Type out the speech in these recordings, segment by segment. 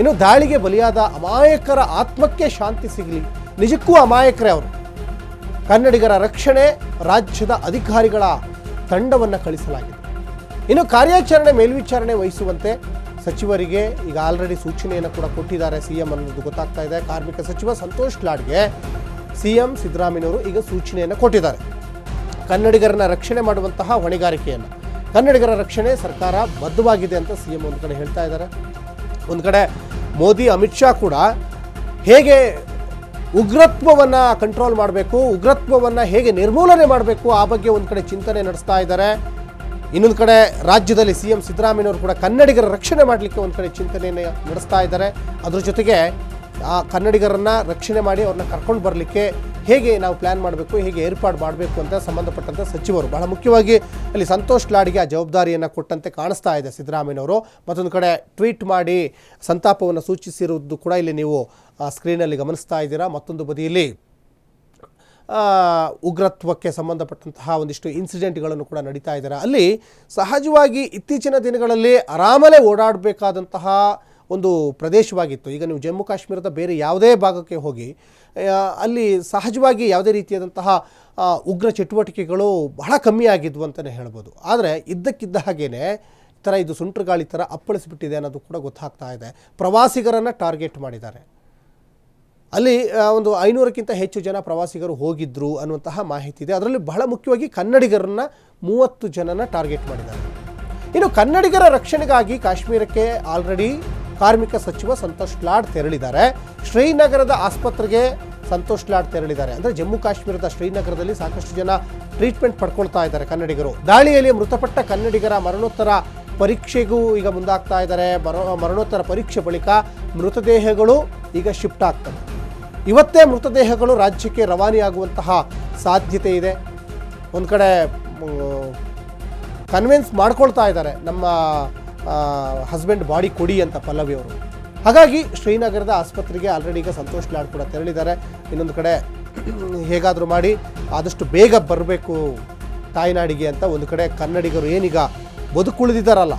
ಇನ್ನು ದಾಳಿಗೆ ಬಲಿಯಾದ ಅಮಾಯಕರ ಆತ್ಮಕ್ಕೆ ಶಾಂತಿ ಸಿಗಲಿ. ನಿಜಕ್ಕೂ ಅಮಾಯಕರೇ ಅವರು. ಕನ್ನಡಿಗರ ರಕ್ಷಣೆ ರಾಜ್ಯದ ಅಧಿಕಾರಿಗಳ ತಂಡವನ್ನು ಕಳಿಸಲಾಗಿದೆ. ಇನ್ನು ಕಾರ್ಯಾಚರಣೆ ಮೇಲ್ವಿಚಾರಣೆ ವಹಿಸುವಂತೆ ಸಚಿವರಿಗೆ ಈಗ ಆಲ್ರೆಡಿ ಸೂಚನೆಯನ್ನು ಕೂಡ ಕೊಟ್ಟಿದ್ದಾರೆ ಸಿ ಎಂ ಅನ್ನೋದು ಗೊತ್ತಾಗ್ತಾ ಇದೆ. ಕಾರ್ಮಿಕ ಸಚಿವ ಸಂತೋಷ್ ಲಾಡ್ಗೆ ಸಿ ಎಂ ಸಿದ್ದರಾಮಯ್ಯವರು ಈಗ ಸೂಚನೆಯನ್ನು ಕೊಟ್ಟಿದ್ದಾರೆ. ಕನ್ನಡಿಗರನ್ನ ರಕ್ಷಣೆ ಮಾಡುವಂತಹ ಹೊಣೆಗಾರಿಕೆಯನ್ನು. ಕನ್ನಡಿಗರ ರಕ್ಷಣೆ ಸರ್ಕಾರ ಬದ್ಧವಾಗಿದೆ ಅಂತ ಸಿ ಎಂ ಒಂದು ಕಡೆ ಹೇಳ್ತಾ ಇದ್ದಾರೆ. ಒಂದು ಕಡೆ ಮೋದಿ, ಅಮಿತ್ ಶಾ ಕೂಡ ಹೇಗೆ ಉಗ್ರತ್ವವನ್ನು ಕಂಟ್ರೋಲ್ ಮಾಡಬೇಕು, ಉಗ್ರತ್ವವನ್ನು ಹೇಗೆ ನಿರ್ಮೂಲನೆ ಮಾಡಬೇಕು, ಆ ಬಗ್ಗೆ ಒಂದು ಕಡೆ ಚಿಂತನೆ ನಡೆಸ್ತಾ ಇದ್ದಾರೆ. ಇನ್ನೊಂದು ಕಡೆ ರಾಜ್ಯದಲ್ಲಿ ಸಿ ಎಂ ಸಿದ್ದರಾಮಯ್ಯವರು ಕೂಡ ಕನ್ನಡಿಗರ ರಕ್ಷಣೆ ಮಾಡಲಿಕ್ಕೆ ಒಂದು ಕಡೆ ಚಿಂತನೆಯನ್ನು ನಡೆಸ್ತಾ ಇದ್ದಾರೆ. ಅದ್ರ ಜೊತೆಗೆ ಆ ಕನ್ನಡಿಗರನ್ನು ರಕ್ಷಣೆ ಮಾಡಿ ಅವ್ರನ್ನ ಕರ್ಕೊಂಡು ಬರಲಿಕ್ಕೆ ಹೇಗೆ ನಾವು ಪ್ಲ್ಯಾನ್ ಮಾಡಬೇಕು, ಹೇಗೆ ಏರ್ಪಾಡು ಮಾಡಬೇಕು ಅಂತ ಸಂಬಂಧಪಟ್ಟಂಥ ಸಚಿವರು ಬಹಳ ಮುಖ್ಯವಾಗಿ ಅಲ್ಲಿ ಸಂತೋಷ್ ಲಾಡ್ಗೆ ಆ ಜವಾಬ್ದಾರಿಯನ್ನು ಕೊಟ್ಟಂತೆ ಕಾಣಿಸ್ತಾ ಇದೆ ಸಿದ್ದರಾಮಯ್ಯನವರು. ಮತ್ತೊಂದು ಕಡೆ ಟ್ವೀಟ್ ಮಾಡಿ ಸಂತಾಪವನ್ನು ಸೂಚಿಸಿರುವುದು ಕೂಡ ಇಲ್ಲಿ ನೀವು ಸ್ಕ್ರೀನಲ್ಲಿ ಗಮನಿಸ್ತಾ ಇದ್ದೀರಾ. ಮತ್ತೊಂದು ಬದಿಯಲ್ಲಿ ಉಗ್ರತ್ವಕ್ಕೆ ಸಂಬಂಧಪಟ್ಟಂತಹ ಒಂದಿಷ್ಟು ಇನ್ಸಿಡೆಂಟ್ಗಳನ್ನು ಕೂಡ ನಡೀತಾ ಇದ್ದಾರೆ. ಅಲ್ಲಿ ಸಹಜವಾಗಿ ಇತ್ತೀಚಿನ ದಿನಗಳಲ್ಲಿ ಆರಾಮಲೇ ಓಡಾಡಬೇಕಾದಂತಹ ಒಂದು ಪ್ರದೇಶವಾಗಿತ್ತು. ಈಗ ನೀವು ಜಮ್ಮು ಕಾಶ್ಮೀರದ ಬೇರೆ ಯಾವುದೇ ಭಾಗಕ್ಕೆ ಹೋಗಿ ಅಲ್ಲಿ ಸಹಜವಾಗಿ ಯಾವುದೇ ರೀತಿಯಾದಂತಹ ಉಗ್ರ ಚಟುವಟಿಕೆಗಳು ಬಹಳ ಕಮ್ಮಿ ಆಗಿದ್ವು ಅಂತಲೇ ಹೇಳ್ಬೋದು. ಆದರೆ ಇದ್ದಕ್ಕಿದ್ದ ಹಾಗೇನೆ ಥರ ಇದು ಸುಂಟ್ರಗಾಳಿ ಥರ ಅಪ್ಪಳಿಸಿಬಿಟ್ಟಿದೆ ಅನ್ನೋದು ಕೂಡ ಗೊತ್ತಾಗ್ತಾ ಇದೆ. ಪ್ರವಾಸಿಗರನ್ನು ಟಾರ್ಗೆಟ್ ಮಾಡಿದ್ದಾರೆ. ಅಲ್ಲಿ ಒಂದು ಐನೂರಕ್ಕಿಂತ ಹೆಚ್ಚು ಜನ ಪ್ರವಾಸಿಗರು ಹೋಗಿದ್ರು ಅನ್ನುವಂತಹ ಮಾಹಿತಿ ಇದೆ. ಅದರಲ್ಲಿ ಬಹಳ ಮುಖ್ಯವಾಗಿ ಕನ್ನಡಿಗರನ್ನು ಮೂವತ್ತು ಜನನ ಟಾರ್ಗೆಟ್ ಮಾಡಿದ್ದಾರೆ. ಇನ್ನು ಕನ್ನಡಿಗರ ರಕ್ಷಣೆಗಾಗಿ ಕಾಶ್ಮೀರಕ್ಕೆ ಆಲ್ರೆಡಿ ಕಾರ್ಮಿಕ ಸಚಿವ ಸಂತೋಷ್ ಲಾಡ್ ತೆರಳಿದ್ದಾರೆ. ಶ್ರೀನಗರದ ಆಸ್ಪತ್ರೆಗೆ ಸಂತೋಷ್ ಲಾಡ್ ತೆರಳಿದ್ದಾರೆ. ಅಂದರೆ ಜಮ್ಮು ಕಾಶ್ಮೀರದ ಶ್ರೀನಗರದಲ್ಲಿ ಸಾಕಷ್ಟು ಜನ ಟ್ರೀಟ್ಮೆಂಟ್ ಪಡ್ಕೊಳ್ತಾ ಇದ್ದಾರೆ ಕನ್ನಡಿಗರು. ದಾಳಿಯಲ್ಲಿ ಮೃತಪಟ್ಟ ಕನ್ನಡಿಗರ ಮರಣೋತ್ತರ ಪರೀಕ್ಷೆಗೂ ಈಗ ಮುಂದಾಗ್ತಾ ಇದ್ದಾರೆ. ಮರ, ಮರಣೋತ್ತರ ಪರೀಕ್ಷೆ ಬಳಿಕ ಮೃತದೇಹಗಳು ಈಗ ಶಿಫ್ಟ್ ಆಗ್ತವೆ. ಇವತ್ತೇ ಮೃತದೇಹಗಳು ರಾಜ್ಯಕ್ಕೆ ರವಾನೆಯಾಗುವಂತಹ ಸಾಧ್ಯತೆ ಇದೆ. ಒಂದು ಕಡೆ ಕನ್ವಿನ್ಸ್ ಮಾಡ್ಕೊಳ್ತಾ ಇದ್ದಾರೆ ನಮ್ಮ ಹಸ್ಬೆಂಡ್ ಬಾಡಿ ಕೊಡಿ ಅಂತ ಪಲ್ಲವಿ ಅವರು. ಹಾಗಾಗಿ ಶ್ರೀನಗರದ ಆಸ್ಪತ್ರೆಗೆ ಆಲ್ರೆಡಿ ಈಗ ಸಂತೋಷ್ ಲಾಡ್ ಕೂಡ ತೆರಳಿದ್ದಾರೆ. ಇನ್ನೊಂದು ಕಡೆ ಹೇಗಾದರೂ ಮಾಡಿ ಆದಷ್ಟು ಬೇಗ ಬರಬೇಕು ತಾಯ್ನಾಡಿಗೆ ಅಂತ ಒಂದು ಕಡೆ ಕನ್ನಡಿಗರು ಏನೀಗ ಬದುಕುಳಿದಿದ್ದಾರಲ್ಲ,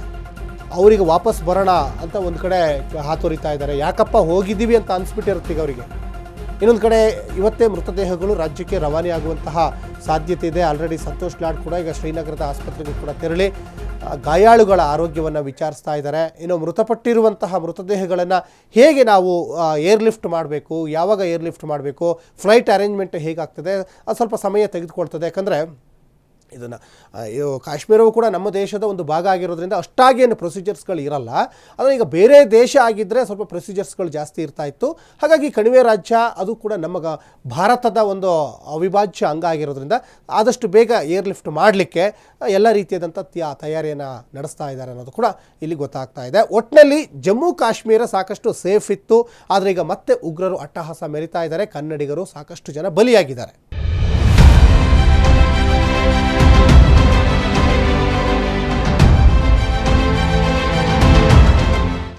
ಅವರಿಗೆ ವಾಪಸ್ ಬರೋಣ ಅಂತ ಒಂದು ಕಡೆ ಹಾತೊರಿತಾ ಇದ್ದಾರೆ. ಯಾಕಪ್ಪ ಹೋಗಿದ್ದೀವಿ ಅಂತ ಅನಿಸ್ಬಿಟ್ಟಿರುತ್ತೆ ಅವರಿಗೆ. ಇನ್ನೊಂದು ಕಡೆ ಇವತ್ತೇ ಮೃತದೇಹಗಳು ರಾಜ್ಯಕ್ಕೆ ರವಾನೆಯಾಗುವಂತಹ ಸಾಧ್ಯತೆ ಇದೆ. ಆಲ್ರೆಡಿ ಸಂತೋಷ್ ಲಾಡ್ ಕೂಡ ಈಗ ಶ್ರೀನಗರದ ಆಸ್ಪತ್ರೆಗೆ ಕೂಡ ತೆರಳಿ ಗಾಯಾಳುಗಳ ಆರೋಗ್ಯವನ್ನು ವಿಚಾರಿಸ್ತಾ ಇದ್ದಾರೆ. ಇನ್ನು ಮೃತಪಟ್ಟಿರುವಂತಹ ಮೃತದೇಹಗಳನ್ನು ಹೇಗೆ ನಾವು ಏರ್ ಲಿಫ್ಟ್ ಮಾಡಬೇಕು, ಯಾವಾಗ ಏರ್ಲಿಫ್ಟ್ ಮಾಡಬೇಕು ಫ್ಲೈಟ್ ಅರೇಂಜ್ಮೆಂಟ್ ಹೇಗಾಗ್ತದೆ, ಅದು ಸ್ವಲ್ಪ ಸಮಯ ತೆಗೆದುಕೊಳ್ತದೆ. ಯಾಕಂದರೆ ಇದನ್ನು ಇದು ಕಾಶ್ಮೀರವು ಕೂಡ ನಮ್ಮ ದೇಶದ ಒಂದು ಭಾಗ ಆಗಿರೋದ್ರಿಂದ ಅಷ್ಟಾಗಿ ಏನು ಪ್ರೊಸೀಜರ್ಸ್ಗಳು ಇರಲ್ಲ. ಆದರೆ ಈಗ ಬೇರೆ ದೇಶ ಆಗಿದ್ದರೆ ಸ್ವಲ್ಪ ಪ್ರೊಸೀಜರ್ಸ್ಗಳು ಜಾಸ್ತಿ ಇರ್ತಾ ಇತ್ತು. ಹಾಗಾಗಿ ಕಣಿವೆ ರಾಜ್ಯ ಅದು ಕೂಡ ನಮಗೆ ಭಾರತದ ಒಂದು ಅವಿಭಾಜ್ಯ ಅಂಗ ಆಗಿರೋದ್ರಿಂದ ಆದಷ್ಟು ಬೇಗ ಏರ್ ಲಿಫ್ಟ್ ಮಾಡಲಿಕ್ಕೆ ಎಲ್ಲ ರೀತಿಯಾದಂಥ ತ್ಯಾ, ತಯಾರಿಯನ್ನು ನಡೆಸ್ತಾ ಇದ್ದಾರೆ ಅನ್ನೋದು ಕೂಡ ಇಲ್ಲಿ ಗೊತ್ತಾಗ್ತಾ ಇದೆ. ಒಟ್ಟಿನಲ್ಲಿ ಜಮ್ಮು ಕಾಶ್ಮೀರ ಸಾಕಷ್ಟು ಸೇಫ್ ಇತ್ತು. ಆದರೆ ಈಗ ಮತ್ತೆ ಉಗ್ರರು ಅಟ್ಟಹಾಸ ಮೆರಿತಾ ಇದ್ದಾರೆ. ಕನ್ನಡಿಗರು ಸಾಕಷ್ಟು ಜನ ಬಲಿಯಾಗಿದ್ದಾರೆ.